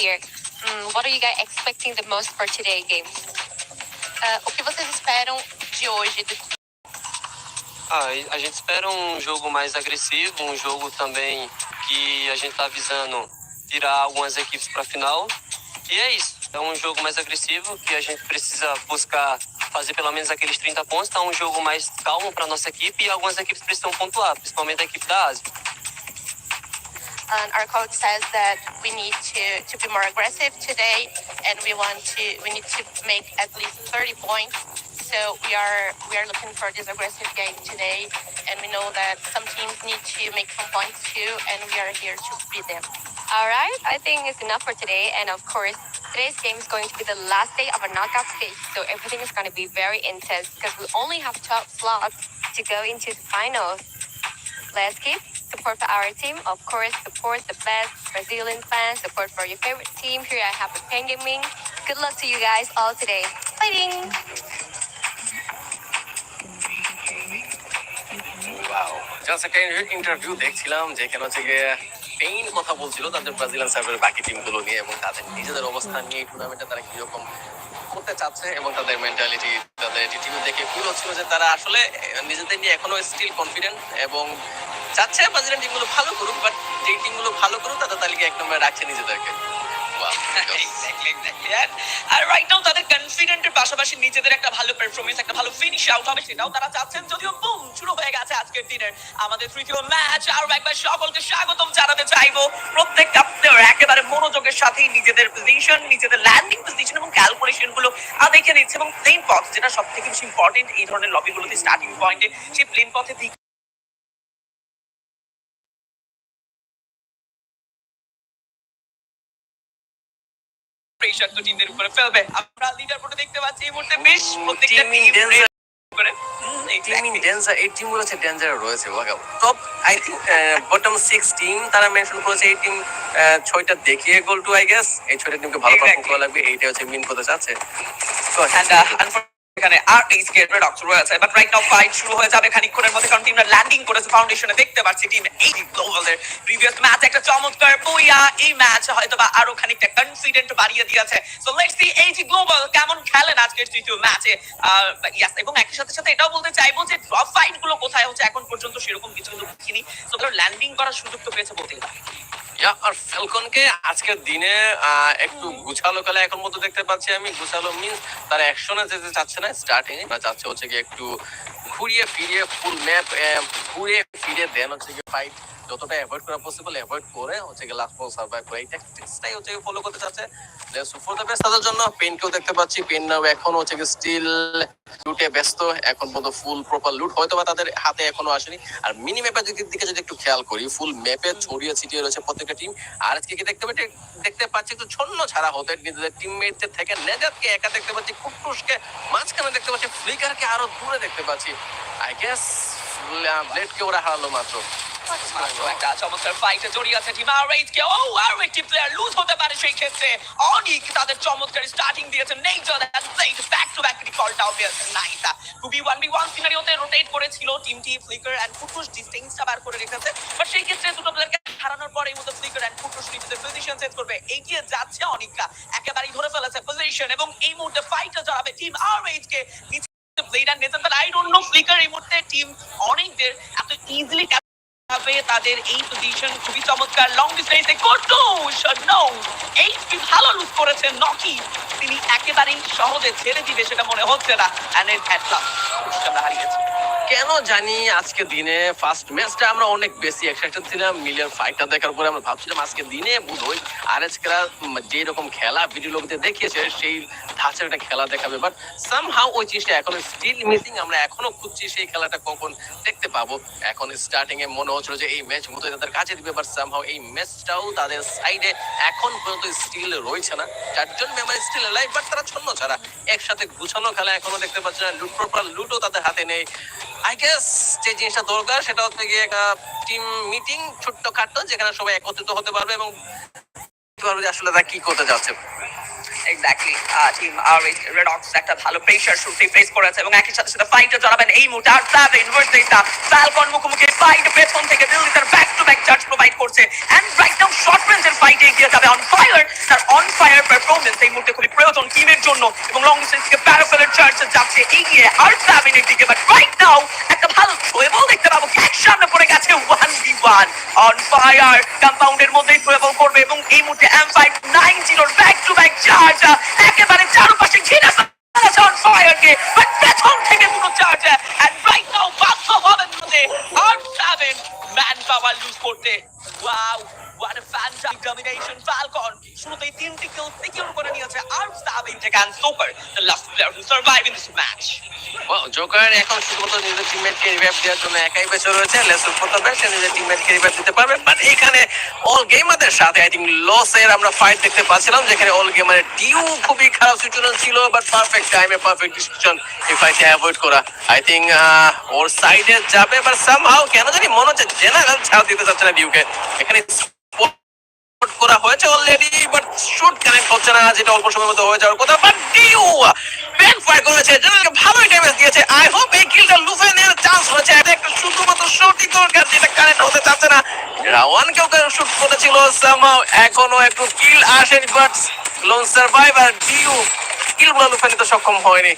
here. Mm, what are you guys expecting the most for today's game? Ah, o que vocês esperam de hoje? Ah, a gente espera um jogo mais agressivo, um jogo também que a gente tá visando tirar algumas equipes para final. E é isso. É um jogo mais agressivo que a gente precisa buscar fazer pelo menos aqueles 30 pontos. Tá um jogo mais calmo para nossa equipe e algumas equipes precisam pontuar, principalmente a equipe da Ásia. And our coach says that we need to, to be more aggressive today, and we want to we need to make at least 30 points. So we are we are looking for this aggressive game today, and we know that some teams need to make some points too, and we are here to beat them. All right, I think it's enough for today. And of course, today's game is going to be the last day of a knockout stage, so everything is going to be very intense because we only have 12 slots to go into the finals. Let's keep support for our team. Of course, support the best Brazilian fans, support for your favorite team. Here I have the Pen Gaming. Good luck to you guys all today. Fighting! Just একটা interview দেখছিলাম যেখানে হচ্ছে গিয়ে pain কথা বলছিল তাদের Brazilian সার্ভের বাকি টিমগুলো নিয়ে এবং তাদের নিজেদের অবস্থান নিয়ে টুর্নামেন্টে তারা কীরকম করতে চাচ্ছে এবং তাদের মেন্টালিটি তাদের টিম দেখে ফিল হচ্ছিল যে তারা আসলে নিজেদের নিয়ে এখনও স্টিল কনফিডেন্ট এবং চাচ্ছে ব্রাজিলিয়ান টিমগুলো ভালো করুক বাট যেই টিমগুলো ভালো করুক, তাদের তালিকা এক নম্বরে রাখছে নিজেদেরকে। আর রাইট নাও তাদের কনফিডেন্টের পাশাপাশি নিজেদের একটা ভালো পারফরমেন্স একটা ভালো ফিনিশ আউট হবে, সেটাও তারা চাচ্ছেন। যদিও বুম শুরু হয়ে গেছে আজকের দিনের আমাদের তৃতীয় ম্যাচ একবার সকলকে স্বাগতম জানাতে চাইব। প্রত্যেকটা একেবারে মনোযোগের সাথেই নিজেদের পজিশন নিজেদের ল্যান্ডিং পজিশন এবং ক্যালকুলেশনগুলো দেখে নিচ্ছে এবং প্লেন পথ যেটা সব থেকে বেশি ইম্পর্টেন্ট এই ধরনের লবিগুলোতে স্টার্টিং পয়েন্টে সেই প্লেন পথে দিক প্রেশার তো টিমদের উপরে ফেলবে। আমরা লিডার বোর্ডে দেখতে পাচ্ছি এই মুহূর্তে বেশ প্রত্যেকটা টিম এই টিমগুলো হচ্ছে ডেঞ্জার রয়েছে top I think bottom six team তারা মেনশন করেছে এই টিম ছয়টা দেখিয়ে গোল টু আই গেস এই ছয়টা টিমকে ভালো পারফর্ম করা লাগবে এইটা হচ্ছে মিন করতে চাচ্ছে এখানে আর এই স্কেট রক্স রয়েছে বাট রাইট নাও ফাইট শুরু হয়ে যাবে খানিকক্ষণের মধ্যে, কারণ টিমরা ল্যান্ডিং করেছে ফাউন্ডেশনে দেখতে পাচ্ছি টিম এই গ্লোবালের প্রিভিয়াস ম্যাচ একটা চমৎকার বইয়া এই ম্যাচ হয়তো বা আরও খানিকটা কনফিডেন্ট বাড়িয়ে দিয়েছে। সো লেটস সি এই যে গ্লোবাল কেমন খেলেন আজকের তৃতীয় ম্যাচে ইয়াস এবং একই সাথে সাথে এটাও বলতে চাইব যে ড্রপ ফাইটগুলো কোথায় হচ্ছে, এখন পর্যন্ত সেরকম কিছু কিন্তু দেখিনি। সো ল্যান্ডিং করার সুযোগ তো পেয়েছে বলতেই আর ফেলকনকে আজকের দিনে আহ, একটু গুছালো খেলা এখন মতো দেখতে পাচ্ছি আমি। গুছালো মিন্স তারা অ্যাকশনে যেতে চাচ্ছে না স্টার্টিং বা চাচ্ছে হচ্ছে কি একটু ঘুরিয়ে ফিরিয়ে ফুল ম্যাপ ঘুরে ফিরে দেন হচ্ছে কি ফাইট যতটা অ্যাভয়েড করা পসিবল অ্যাভয়েড করে হচ্ছে কি লাস্ট পর্যন্ত সার্ভাইভ করে। এই ট্যাকটিক্সটাই হচ্ছে ফলো করতে চাচ্ছে। ফর দ্য বেস্ট তাদের জন্য পেনকেও দেখতে পাচ্ছি পেন নাও এখন হচ্ছে কি স্টিল লুটে ব্যস্ত। এখন পর্যন্ত ফুল প্রপার লুট হয়তো বা তাদের হাতে এখনও আসেনি। আর মিনি ম্যাপের দিকে যদি একটু খেয়াল করি ফুল ম্যাপে ছড়িয়ে ছিটিয়ে রয়েছে প্রত্যেকটা টিম আর আজকে কি দেখতে পাচ্ছি দেখতে পাচ্ছি একটু ছন্ন ছাড়া হতে নিজেদের টিমমেটদের থেকে। নেজাতকে একা দেখতে পাচ্ছি কুটুসকে মাঝখানে দেখতে পাচ্ছি ফ্লিকারকে আরও দূরে দেখতে পাচ্ছি। আই গেস ব্লেডকে ওরা হারালো মাত্র। একটা চমৎকার ফাইটে জড়িয়ে আছে টিম আর কে ও আর একটি প্লেয়ার লুজ হতে পারে সেই ক্ষেত্রে। অনিক তাদের চমৎকার স্টার্টিং দিয়েছে নেইজার and played back to back রিকলটাও পেয়েছে নাইসা খুবই ওয়ান বি ওয়ান সিনারিওতে রোটেট করেছিল টিমটি ফ্লিকার এন্ড ফুটুস ডিস্টিংসটা বার করে রেখেছে। বাট সেই ক্ষেত্রে দুটো প্লেয়ারকে হারানোর পরে এই মতো ফ্লিকার এন্ড ফুটুস নিজেদের পজিশন সেট করবে। এগিয়ে যাচ্ছে অনিকা একেবারেই ধরে ফেলেছে পজিশন এবং এই মুহূর্তে ফাইটে জড়াবে টিম আর কে played and নেজন but I don't know Flicker এই মুহূর্তে টিম অনেকদের এত ইজিলি ভাবে তাদের এই পজিশন খুবই চমৎকার। লং ডিস্টেন্সে এই ভালো নকি। তিনি সহজে ছেড়ে দিবে, সেটা মনে হচ্ছে না। কেন জানি আজকে দিনে ফার্স্ট ম্যাচটা আমরা অনেক বেশি এক্সাইটেড ছিলাম। ফাইটটা দেখার পরে আমরা ভাবছিলাম, আজকে দিনে বোধহয় আর এস খেলা যে রকম খেলা ভিডিও লোকদের দেখিয়েছে, সেই ধাঁচের একটা খেলা দেখাবে। বাট সামহাও ওই জিনিসটা এখনও স্টিল মিসিং আমরা এখনও খুঁজছি সেই খেলাটা কখন দেখতে পাবো। এখন স্টার্টিং এ মনে হচ্ছিল যে এই ম্যাচ মতো তাদের কাছে দিবে বাট সামহাও এই ম্যাচটাও তাদের সাইডে এখন পর্যন্ত স্টিল রয়েছে না। চারজন মেম্বার স্টিল লাইভ বাট তারা ছন্ন ছাড়া একসাথে গুছানো খেলা এখনও দেখতে পাচ্ছে না। লুট প্রপার লুটও তাদের হাতে নেই। আই গেস যে জিনিসটা দরকার সেটা হচ্ছে গিয়ে একটা টিম মিটিং ছোট্ট খাট্টো, যেখানে সবাই একত্রিত হতে পারবে এবং পারবে আসলে তারা কি করতে যাচ্ছে। এক্স্যাক্টলি টিম আর রেড অক্স একটা ভালো প্রেশার শুরুতে ফেস করেছে এবং একই সাথে সাথে ফাইটে জড়াবেন এই মুহূর্তে। আর সেভেন ভার্সেসটা ফ্যালকন মুখোমুখি ফাইট পেছন থেকে দিল্লি তার back to back charge provide করছে এন্ড রাইট নাও শর্ট রেঞ্জের ফাইটে এগিয়ে যাবে অন ফায়ার তার মুহূর্তে খুবই প্রয়োজন টিমের জন্য এবং লং ডিস্টেন্স থেকে প্যারাফেলের এগিয়ে আর সেভেনের দিকে বাট রাইট নাও একটা ভালো থ্রোয়েবল দেখতে পাবো। ক্যাচ সামনে পড়ে গেছে one v one on fire কম্পাউন্ডের মধ্যেই থ্রোয়েবল করবে এবং এই মুহূর্তে এম ফাইভ নাইন জিরোর ব্যাক টু ব্যাক চার্জ একেবারে চারপাশে ঘিরে ফেলেছে কে বাট থেকে পুরো চার্জ এন্ড রাইট নাও বাধ্য আর সেভেন করতে। Wow What a fantastic domination, Falcon! শুরুতেই তিনটি কিল সিকিউর করে নিয়েছে আর সেভেন থেকে, and Soper the last player who survived in this match. Joker এখন শুধুমাত্র নিজের টিমমেটকে রিভাইভ দেওয়ার জন্য একাই বেঁচে রয়েছে। লেসন প্রতাপে সে নিজের টিমমেটকে রিভাইভ দিতে পারবে। বাট এখানে অল গেমারদের সাথে আই থিঙ্ক লসের আমরা ফাইট দেখতে পাচ্ছিলাম, যেখানে অল গেমারের ডিউ খুবই খারাপ সিচুয়েশন ছিল বাট পারফেক্ট টাইমে পারফেক্ট ডিসিশন এই ফাইটে অ্যাভয়েড করা। আই থিঙ্ক ওর সাইডে যাবে বাট সামহাও কেন জানি মনে হচ্ছে জেনারেল ছাড় দিতে চাচ্ছে না ডিউকে এখানে করা হয়েছে অলরেডি বাট শুট কানেক্ট হচ্ছে না, যেটা অল্প সময়ের মধ্যে হয়ে যাওয়ার কথা। বাট ডিউ ব্যাক ফায়ার করেছে, জেনারেলকে ভালোই ড্যামেজ দিয়েছে। আই হোপ এই কিলটা লুফে নেওয়ার চান্স হয়েছে। এটা একটা শুধুমাত্র শটই দরকার যেটা কানেক্ট হতে চাচ্ছে না। রাওয়ান কেউ শুট করেছিল? সামহাও এখনও একটু কিল আসেনি বাট লোন সার্ভাইভার ডিউ কিলগুলো লুফে নিতে সক্ষম হয়নি।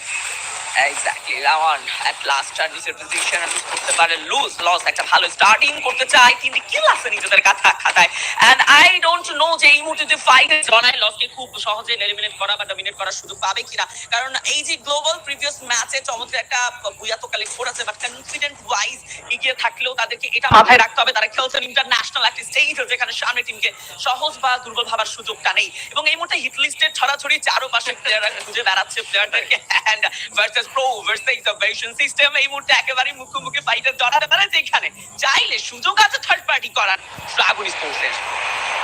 এক্স্যাক্টলি রাওয়ান এট লাস্ট সার্ভিসের পজিশন লুজ করতে পারে লুজ লস একটা ভালো স্টার্টিং করতে চায় তিনটি কিল আছে নিজেদের কাছে খাতায়। এন্ড আই ডোন্ট নো যে এই মুহূর্তে যে ফাইট জনাই লসকে খুব সহজে এলিমিনেট করা বা ডমিনেট করার সুযোগ পাবে কিনা। কারণ এই যে গ্লোবাল প্রিভিয়াস ম্যাচে চমৎকার একটা বুয়া তো কালেক্ট করেছে বাট কনফিডেন্ট ওয়াইজ এগিয়ে থাকলেও তাদেরকে এটা মাথায় রাখতে হবে। তারা খেলছেন ইন্টারন্যাশনাল একটা স্টেজ যেখানে সামনে টিমকে সহজ বা দুর্বল ভাবার সুযোগটা নেই। এবং এই মুহূর্তে হিট লিস্টের ছড়াছড়ি চারপাশে প্লেয়াররা খুঁজে বেড়াচ্ছে প্লেয়ারদেরকে and versus pro versus invasion system এই মুহূর্তে একেবারে মুখোমুখি ফাইটার জড়াতে পারে যেখানে চাইলে সুযোগ আছে থার্ড পার্টি করার। ড্রাগন স্পোর্টসের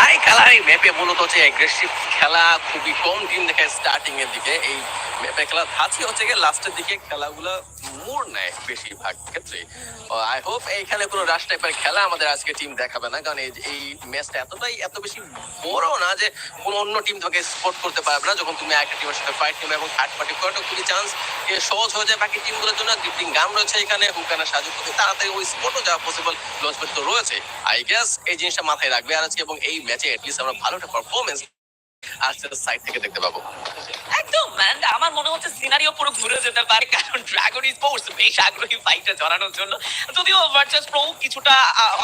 হাই কালার এই ম্যাপে মূলত হচ্ছে অ্যাগ্রেসিভ খেলা, খুবই কম টিম দেখে স্টার্টিং এর দিকে। এই ম্যাপে খেলা ধাঁচি হচ্ছে গিয়ে লাস্টের দিকে খেলাগুলো মোড় নেয় বেশিরভাগ ক্ষেত্রে। আই হোপ এইখানে কোনো রাশ টাইপের খেলা আমাদের আজকে টিম দেখাবে না, কারণ এই ম্যাচটা এতটাই, এত বেশি বড় না যে কোনো অন্য টিম তোমাকে স্পোর্ট করতে পারবে না। যখন তুমি একটা টিমের সাথে ফাইট নেবে এবং থার্ড পার্টি করাটা খুবই চান্স সহজ হয়ে যায় বাকি টিমগুলোর জন্য। গিফটিং গান রয়েছে এখানে হুকানের সাহায্য করতে তাড়াতাড়ি ওই স্পোর্টও যাওয়া পসিবল লঞ্চ তো রয়েছে। আই গেস এই জিনিসটা মাথায় রাখবে আর আজকে এবং এই ম্যাচে এটলিস্ট আমরা ভালো একটা পারফরমেন্স আজকে সাইড থেকে দেখতে পাবো। একদম আমার মনে হচ্ছে সিনারিও পুরো ঘুরে যেতে পারে, কারণ ড্রাগন স্পোর্টস বেশ আগ্রহী ফাইটে জড়ানোর জন্য। যদিও ভার্চুয়াস প্রো কিছুটা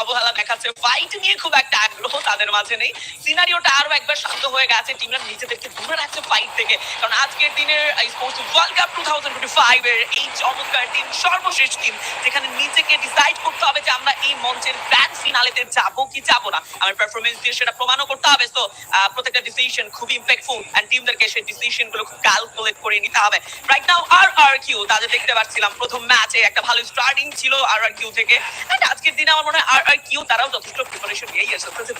অবহেলা দেখাচ্ছে। ফাইট নিয়ে খুব একটা আগ্রহ তাদের মাঝে নেই। সিনারিওটা আরও একবার শান্ত হয়ে গেছে টিমরা নিজেদেরকে দূরে রাখছে ফাইট থেকে। কারণ আজকের দিনের sports world cup two thousand twenty five এর এই চমৎকার টিম সর্বশেষ টিম যেখানে নিজেকে ডিসাইড করতে হবে যে আমরা এই মঞ্চের গ্র্যান্ড ফিনালেতে যাব কি যাব না। আমার পারফরমেন্স দিয়ে সেটা প্রমাণও করতে হবে। তো প্রত্যেকটা ডিসিশন খুব ইম্প্যাক্টফুল এন্ড টিমদেরকে সেই ডিসিশনগুলো ক্যালকুলেট করে নিতে হবে। রাইট নাও আর আর কিউ তাদের দেখতে পাচ্ছিলাম, প্রথম ম্যাচে একটা ভালো স্টার্টিং ছিল আর আর কিউ থেকে। আজকের দিনে আমার মনে হয় আর আর কিউ তারাও যথেষ্ট প্রিপারেশন নিয়েই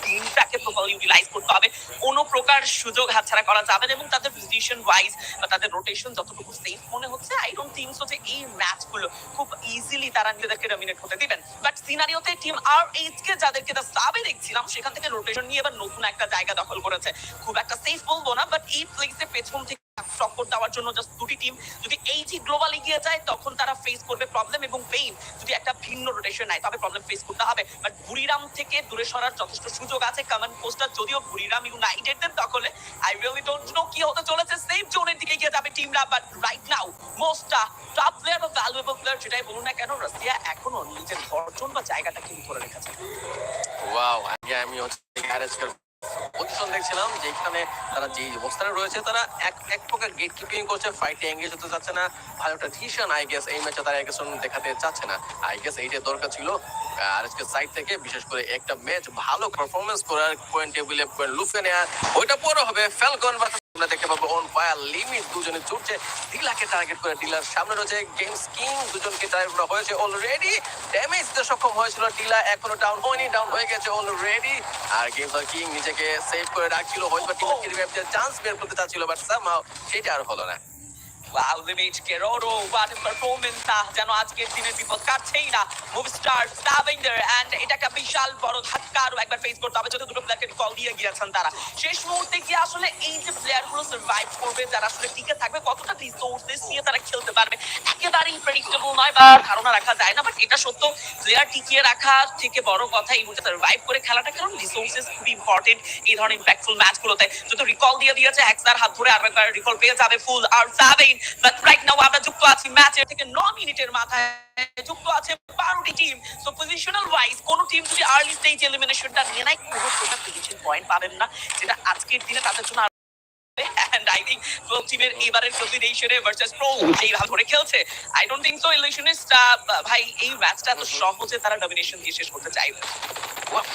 টিমটাকে ইউটিলাইজ করতে হবে, কোনো প্রকার সুযোগ হাতছাড়া করা যাবে এবং তাদের পজিশন ওয়াইজ বা তাদের রোটেশন যতটুকু সেফ মনে হচ্ছে আই ডোন্ট থিংক সো যে এই ম্যাচগুলো খুব ইজিলি তারা নিজেদেরকে ডমিনেট হতে দিবেন। বাট সিনারিওতে টিম আর এইচ কে যাদেরকে দা সাবে দেখছিলাম, সেখান থেকে রোটেশন নিয়ে এবার নতুন একটা জায়গা দখল করেছে। খুব একটা সেফ বলব না বাট এই প্লেসে পেছন থেকে টক্কর দেওয়ার জন্য জাস্ট দুটি টিম যদি এইচই গ্লোবাল এগিয়ে যায়, তখন তারা ফেস করবে প্রবলেম এবং পেইন যদি একটা ভিন্ন রোটেশন নেয় তবে প্রবলেম ফেস করতে হবে। বাট বুড়িরাম থেকে দূরে সরার যথেষ্ট সুযোগ আছে কমেন্ট পোস্টার যদিও বুড়িরাম ইউনাইটেড দেন দখলে আই রিয়েলি ডোন্ট নো কি হতে চলেছে। সেফ জোনের দিকে গিয়ে যাবে টিমরা বাট রাইট নাও মোস্টটা টপ প্লেয়ার বা ভ্যালুয়েবল প্লেয়ার যেটাই বলুন না কেন, রাশিয়া এখনও নিজের অর্জন বা জায়গাটা কিন্তু ধরে রেখেছে। ওয়াও আমি হচ্ছে যে অবস্থানে রয়েছে, তারা এক এক প্রকার গেট কিপিং করছে ফাইটে এঙ্গেজ হতে চাচ্ছে না। ভালো একটা ডিসিশন আই গেস এই ম্যাচে তারা এগেশন দেখাতে চাচ্ছে না। আই গেস এইটা দরকার ছিল। আর আজকে সাইড থেকে বিশেষ করে একটা ম্যাচ ভালো পারফরমেন্স করার পয়েন্ট টেবিলে লুফে নেওয়া ওইটা পরে হবে ফ্যালকন আমরা দেখতে পাবো অন ফায়ার লিমিট দুজনে ছুটছে ডিলাকে টার্গেট করে ডিলার সামনে রয়েছে গেমস কিং দুজনকে টার্গেট করা হয়েছে অলরেডি ড্যামেজ দিতে সক্ষম হয়েছিল ডিলা, এখনও ডাউন হয়নি ডাউন হয়ে গেছে অলরেডি আর গেমস কিং নিজেকে সেভ করে রাখছিল, হয়তো টিমকে চান্স বের করতে চাচ্ছিল বাট সামহাও সেটা আর হলো না। ওয়াও লিমিট কেরোরো হোয়াট পারফরমেন্স না যেন আজকের দিনের বিপদ কাটছেই না। মুভ স্টার স্টাভেন্ডার এন্ড এটা একটা বিশাল বড় ধাক্কা আরও একবার ফেস করতে হবে, যত দুটো প্লেয়ারকে কল দিয়ে গিয়েছেন তারা। শেষ মুহূর্তে কি আসলে এই যে প্লেয়ারগুলো সার্ভাইভ করবে, যারা আসলে টিকে থাকবে, কতটা রিসোর্সেস নিয়ে তারা খেলতে পারবে, একেবারেই প্রেডিক্টেবল নয় বা ধারণা রাখা যায় না বাট এটা সত্য প্লেয়ার টিকিয়ে রাখা থেকে বড় কথা এই মুহূর্তে সার্ভাইভ করে খেলাটা, কারণ রিসোর্সেস খুবই ইম্পর্টেন্ট এই ধরনের ইম্প্যাক্টফুল ম্যাচগুলোতে যত রিকল দিয়ে দিয়েছে হ্যাক্সার হাত ধরে আরেকবার রিকল পেয়ে যাবে full R seven but right now আমরা যুক্ত আছি ম্যাচের থেকে 9 মিনিটের মাথায়। যুক্ত আছে বারোটি টিম সো পজিশনাল ওয়াইজ কোন টিম যদি আর্লি স্টেজ এলিমিনেশনটা নিয়ে নেয়, কোনো পয়েন্ট পাবেন না। যেটা আজকের দিনে তাদের জন্য both টিমের প্রো খেলছে আই ডোন্ট সো ভাই, এই ম্যাচটা সহজে তারা দিয়ে শেষ করতে চাইবে।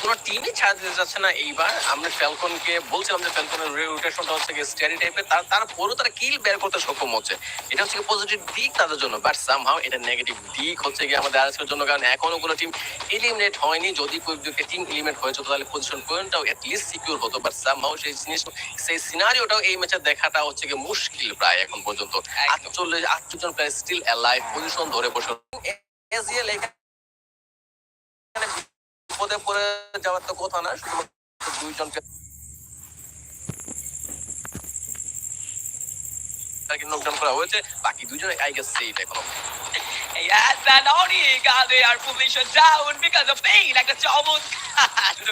কোনো টিমই ছাড় দিতে যাচ্ছে না এইবার। আমরা ফ্যালকনকে বলছিলাম যে ফ্যালকনের রোটেশনটা হচ্ছে স্টাডি টাইপের তার তারা কিল বের করতে সক্ষম হচ্ছে। এটা হচ্ছে পজিটিভ দিক তাদের জন্য বাট সামহাও এটা নেগেটিভ দিক হচ্ছে গিয়ে আমাদের জন্য, কারণ এখনও কোনো টিম এলিমিনেট হয়নি। যদি কোনো টিম এলিমিনেট তাহলে পজিশন পয়েন্টটাও লিস্ট সিকিউর হতো বাট সামহাও সেই জিনিস সেই সিনারিওটাও এই ম্যাচে দেখাটা হচ্ছে গিয়ে মুশকিল প্রায় এখন পর্যন্ত। আটচল্লিশ আটচল্লিশ জন প্লেয়ার স্টিল অ্যালাইভ পজিশন ধরে বসে এসিএল এখানে বিপদে পড়ে যাওয়ার তো কথা না শুধুমাত্র দুইজনকে তাকে নকডাউন করা হয়েছে বাকি দুজনে আই গেস সেফ এখনও। Yes, and এসকে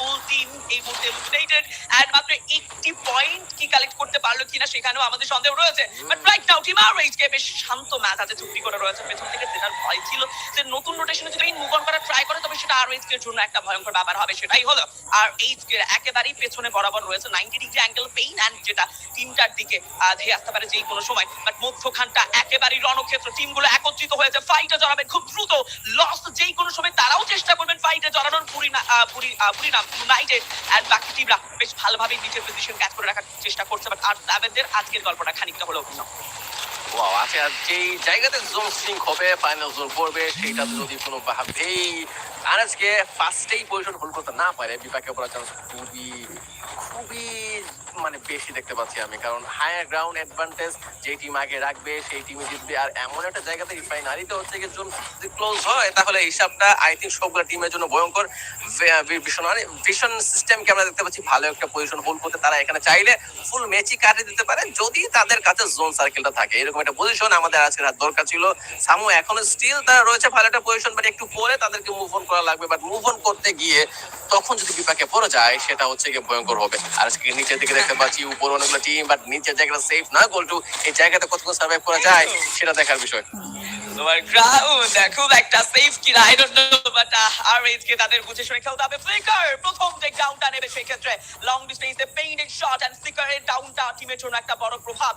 মুহূর্তে এলিমিনেটেড এন্ড মাত্র একটি পয়েন্ট কি কালেক্ট করতে পারল কিনা সেখানেও আমাদের সন্দেহ রয়েছে। বাট রাইট নাও টিম আর বেশ শান্ত ম্যাচ চুক্তি করে রয়েছে। পেছন থেকে জেনার ভয় ছিল যে নতুন রোটেশনে যদি মুভ অন ট্রাই করে তবে সেটা আর এইচকে এর জন্য একটা ভয়ঙ্কর ব্যাপার হবে সেটাই হলো আর এইচকে একেবারেই পেছনে বরাবর রয়েছে। 90 ডিগ্রি অ্যাঙ্গেল পেইন এন্ড যেটা টিমটার দিকে ধেয়ে আসতে পারে যেই কোনো সময়। বাট মধ্যখানটা একেবারেই রণক্ষেত্র। টিমগুলো একত্রিত হয়েছে। ফাইটে জড়াবে খুব দ্রুত। লস যেই কোনো সময় তারাও চেষ্টা করবেন ফাইটে জড়ানোর। পুরি পুরি পুরি নাম ইউনাইটেড এন্ড বাকি টিমরা বেশ ভালোভাবে নিচের পজিশন ক্যাচ করে রাখার চেষ্টা করছে। বাট আর সেভেনদের আজকের গল্পটা খানিকটা হলেও ভিন্ন ওয়াও আছে আর যেই জায়গাতে জোন সিং হবে ফাইনাল জোন পড়বে, সেইটা যদি কোনো ভাবেই আরএসকে ফার্স্টেই পজিশন হোল্ড করতে না পারে, বিপাকে পড়ার চান্স খুবই খুবই মানে বেশি দেখতে পাচ্ছি আমি। কারণ হায়ার গ্রাউন্ড অ্যাডভান্টেজ যে টিম আগে রাখবে, সেই জিতবে। আর এমন একটা জায়গাতে হচ্ছে যদি ক্লোজ হয়, তাহলে হিসাবটা আই থিঙ্ক সবগুলো টিমের জন্য ভয়ঙ্কর। ভীষণ ভীষণ সিস্টেমকে আমরা দেখতে পাচ্ছি ভালো একটা পজিশন হোল্ড করতে। তারা এখানে চাইলে ফুল ম্যাচই কাটিয়ে দিতে পারে, যদি তাদের কাছে জোন সার্কেলটা থাকে। এরকম একটা পজিশন আমাদের আজকের হাত দরকার ছিল। সামু, এখনও স্টিল তারা রয়েছে ভালো একটা পজিশন বাট একটু পরে তাদেরকে মুভ অন করা লাগবে। বাট মুভ অন করতে গিয়ে তখন যদি বিপাকে পড়ে যায়, সেটা হচ্ছে গিয়ে ভয়ঙ্কর হবে। আর আজকে নিচের দিকে দেখতে পাচ্ছি, উপরে অনেকগুলো টিম বাট নিচের জায়গাটা সেফ না, গোলটু। এই জায়গাতে কতক্ষণ সার্ভাইভ করা যায়, সেটা দেখার বিষয়। তাদের টিমের জন্য একটা বড় প্রভাব।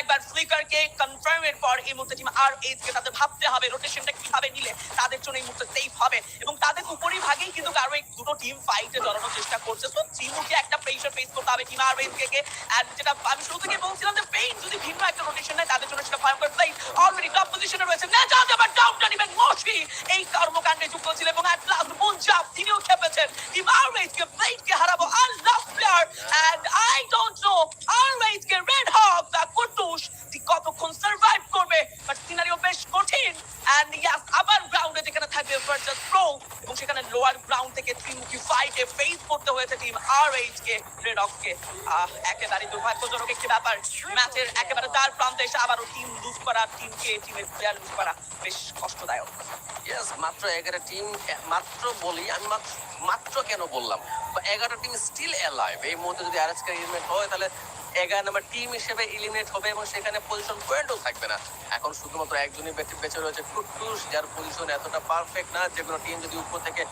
একবার কনফার্মের পর এই মুহূর্তে তাদের ভাবতে হবে কীভাবে নিলে তাদের জন্য এই মুহূর্তে সেফ হবে। এবং তাদের উপরই ভাগেই কিন্তু দুটো টিম ফাইটে জড়ানোর চেষ্টা করছে। তো ত্রিমুখে একটা প্রেসার ফেস করতে হবে টিম আর কে এন্ড যেটা আমি শুরু থেকে বলছিলাম যে পেইন যদি ভিন্ন একটা রোটেশন নেয়, তাদের জন্য সেটা ভয়ঙ্কর প্লেই অলরেডি টপ পজিশনে রয়েছে। না যা আবার ডাউনটা নেবেন মশি এই কর্মকাণ্ডে থাকবে ভার্সেস এবং সেখানে লোয়ার গ্রাউন্ড থেকে ত্রিমুখী ফাইটে ফেস করতে হয়েছে টিম আরএইচ কে রেড কে। একেবারে দুর্ভাগ্যজনক একটি ব্যাপার। ম্যাচের একেবারে তার প্রান্তে এসে আবারও টিম লুজ করা টিমকে টিমের প্লেয়ার লুজ করা বেশ কষ্টদায়ক। ইয়েস মাত্র এগারো টিম মাত্র বলি আমি মাত্র মাত্র কেন বললাম? এগারো টিম স্টিল অ্যালাইভ এই মুহূর্তে যদি আরএসকে এলিমিনেট হয় তাহলে এগারো নম্বর টিম হিসেবে এলিমিনেট হবে এবং সেখানে পজিশন পয়েন্টও থাকবে না। এখন শুধুমাত্র একজনই বেঁচে বেঁচে রয়েছে। কুটুস যার পজিশন এতটা পারফেক্ট না, যে কোনো টিম যদি উপর থেকে,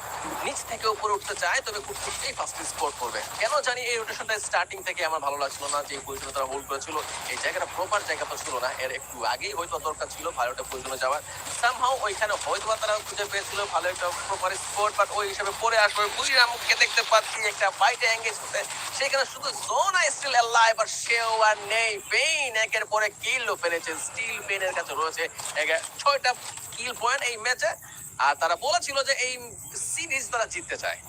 নিচ থেকে উপরে উঠতে চায়, তবে কুটুসকেই ফার্স্ট স্কোর করবে। কেন জানি এই রোটেশনটা স্টার্টিং থেকে আমার ভালো লাগছিল না, যে পজিশনে তারা হোল্ড করেছিল। এই জায়গাটা প্রপার জায়গা তো ছিল না। এর একটু আগেই হয়তো দরকার ছিল ভালো একটা পজিশনে যাওয়ার। সামহাও ওইখানে হয়তো তারা খুঁজে পেয়েছিল ভালো একটা প্রপার স্পোর্ট বাট ওই হিসাবে পরে আসবে। বুড়িরামকে দেখতে পাচ্ছি একটা ফাইটে এঙ্গেজ করতে সেখানে শুধু জোন স্টিল অ্যালাইভ আর সেও আর নেই। পেইন একের পরে কিলও ফেলেছে। স্টিল পেনের কাছে রয়েছে ছয়টা কিল পয়েন্ট এই ম্যাচে আর তারা বলেছিল যে এই সিরিজ তারা জিততে চায়।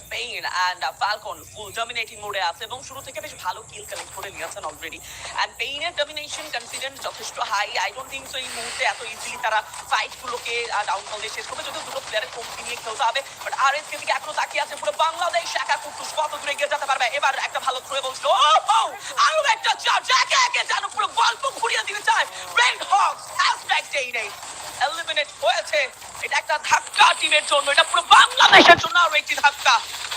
Spain and falcon full dominating মোডে আছে এবং শুরু থেকে বেশ ভালো কিল কালেক্ট করে নিয়েছেন অলরেডি অ্যান্ড পেইনের ডমিনেশন কনফিডেন্স যথেষ্ট high I don't think so এই মুহূর্তে এত ইজিলি তারা ফাইট গুলোকে ডাউনফল দিয়ে শেষ করবে। যদিও দুটো প্লেয়ারের কমতি নিয়ে খেলতে হবে বাট আর এস কে এখনও তাকিয়ে আছে পুরো বাংলাদেশ। একা কুটুস কত দূরে এগিয়ে যেতে পারবে? এবার একটা ভালো থ্রো বলছিল ও ও আরও একটা চার্জ একে একে যেন পুরো গল্প ঘুরিয়ে দিতে চায়। রেড হকস হ্যাশট্যাগ টেইনে এলিমিনেট হয়েছে। এটা একটা ধাক্কা টিমের জন্য। এটা পুরো বাংলাদেশের জন্য আরও একটি ধাক্কা।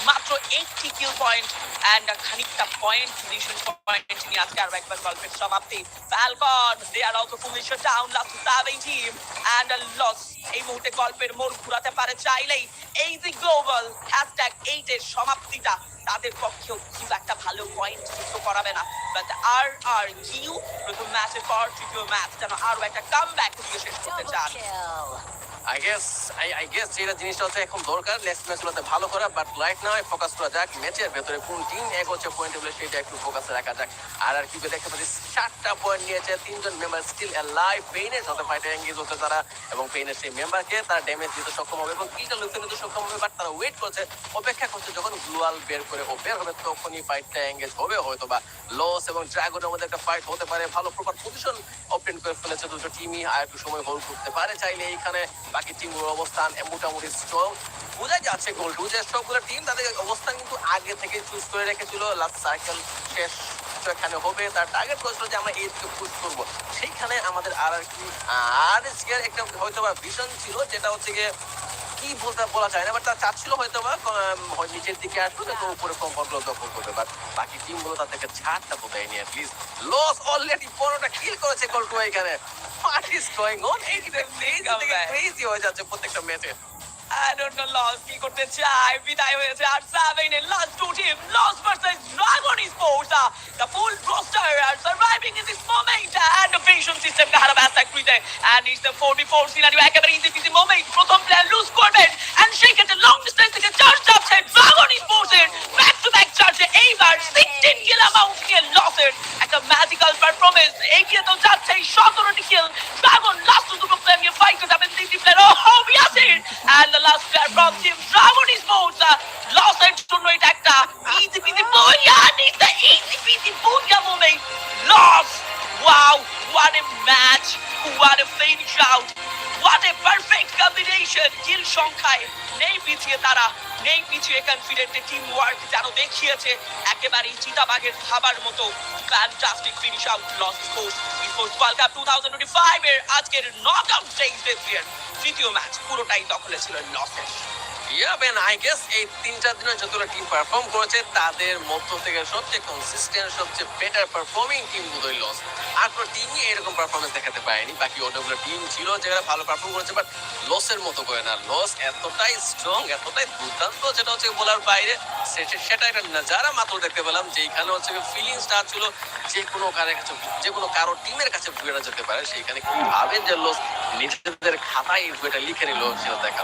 মাত্র এইটটি কিল পয়েন্ট অ্যান্ড খানিকটা পয়েন্ট পজিশন পয়েন্ট নিয়ে আজকে আরও একবার গল্পের সমাপ্তি। Falcon they are also fully down last seven team and Los এই মুহূর্তে গল্পের মোড় ঘুরাতে পারে চাইলেই এই যে গ্লোবাল হ্যাশট্যাগ এইটের সমাপ্তিটা তাদের পক্ষেও খুব একটা ভালো পয়েন্ট যুক্ত করাবে না। বাট আর আর কিউ, প্রথম ম্যাচের পর তৃতীয় ম্যাচ যেন আরও একটা কাম ব্যাক দিয়ে শেষ করতে চান। I guess I I guess যেটা জিনিসটা হচ্ছে এখন দরকার নেক্সট ম্যাচগুলোতে ভালো করা বাট লাইট না হয় ফোকাস করা যাক ম্যাচের ভেতরে কোন টিম এক হচ্ছে পয়েন্ট টেবিলে সেটা একটু ফোকাসে রাখা যাক। আর আর কি দেখতে পাচ্ছি, চারটা পয়েন্ট নিয়েছে, তিনজন মেম্বার স্টিল লাইভ পেইনের সাথে ফাইটে এঙ্গেজ হচ্ছে তারা, এবং পেইনের সেই মেম্বারকে তারা ড্যামেজ দিতে সক্ষম হবে, এবং কিলটা লুকতে নিতে সক্ষম হবে বাট তারা ওয়েট করছে, অপেক্ষা করছে যখন গ্লোয়াল বের করে ও বের হবে, তখনই ফাইটটা এঙ্গেজ হবে হয়তো বা লস এবং ড্রাগনের মধ্যে একটা ফাইট হতে পারে, ভালো প্রপার পজিশন ওপেন করে ফেলেছে দুটো টিমই আর একটু সময় হোল্ড করতে পারে চাইলে এইখানে বাকি টিমগুলোর অবস্থান মোটামুটি স্ট্রং বোঝা যাচ্ছে গোল টু যে সবগুলো টিম তাদের অবস্থান কিন্তু আগে থেকে চুজ করে রেখেছিল। লাস্ট সাইকেল শেষ এখানে হবে। তার টার্গেট করেছিল যে আমরা এই পুশ করব। সেইখানে আমাদের আর আর কি, আর একটা হয়তো বা ভিশন ছিল, যেটা হচ্ছে গিয়ে কি বলতে বলা যায় না বাট তা চাচ্ছিল হয়তো বা নিচের দিকে আসবে তো উপরে কম্পাউন্ডগুলো দখল করবে। বাট বাকি মনে তার থেকে ছাড়টা তো দেয়নি অ্যাটলিস্ট লস অলরেডি বড়টা কিল করেছে গল্প এখানে। হোয়াট ইজ গোয়িং অন এই ক্রেজি হয়ে যাচ্ছে প্রত্যেকটা ম্যাচে লস কি করতে চায় বিদায় হয়েছে আর সেভেন এর last two team Los versus dragon sports full roster are surviving in this moment. And the vision system কে হারাবে অ্যাটাক ফ্রিতে and it's the 4v4 scenario একেবারে ইজি পিজি মোমেন্ট প্রথম প্লেয়ার লুজ করবেন and সেই ক্ষেত্রে long distance থেকে charge যাচ্ছে ড্রাগন স্পোর্টস এর ব্যাক টু ব্যাক চার্জে এইবার 16 কিল অ্যামাউন্ট নিয়ে লসের একটা ম্যাজিক্যাল পারফরম্যান্স এগিয়ে তো যাচ্ছে 17টি কিল ড্রাগন লাস্ট দুটো প্লেয়ার নিয়ে ফাইট যাবেন তিনটি প্লেয়ার ও home Yasir and the last player from team Dragon Sports uh, lost এর জন্য এটা একটা easy peasy booyah needs the easy peasy booyah moment lost wow what a match what a finish out what a perfect combination কিল সংখ্যায় নেই পিছিয়ে তারা নেই পিছিয়ে কনফিডেন্টের টিম ওয়ার্ক যেন দেখিয়েছে একেবারেই চিতাবাঘের খাবার মতো fantastic finish out Los sports sports world cup two thousand twenty five এর আজকের নক আউট এর তৃতীয় ম্যাচ পুরোটাই দখলে ছিল লসের। না। বলার বাইরে। সেটা একটা নজারা মাত্র দেখতে পেলাম, যেখানে হচ্ছে ছিল যে কোনো কাছে, যে কোনো কারও কাছে যেতে পারে। সেইখানে কীভাবে যে লস নিজেদের খাতায় লিখে নিল, সেটা দেখা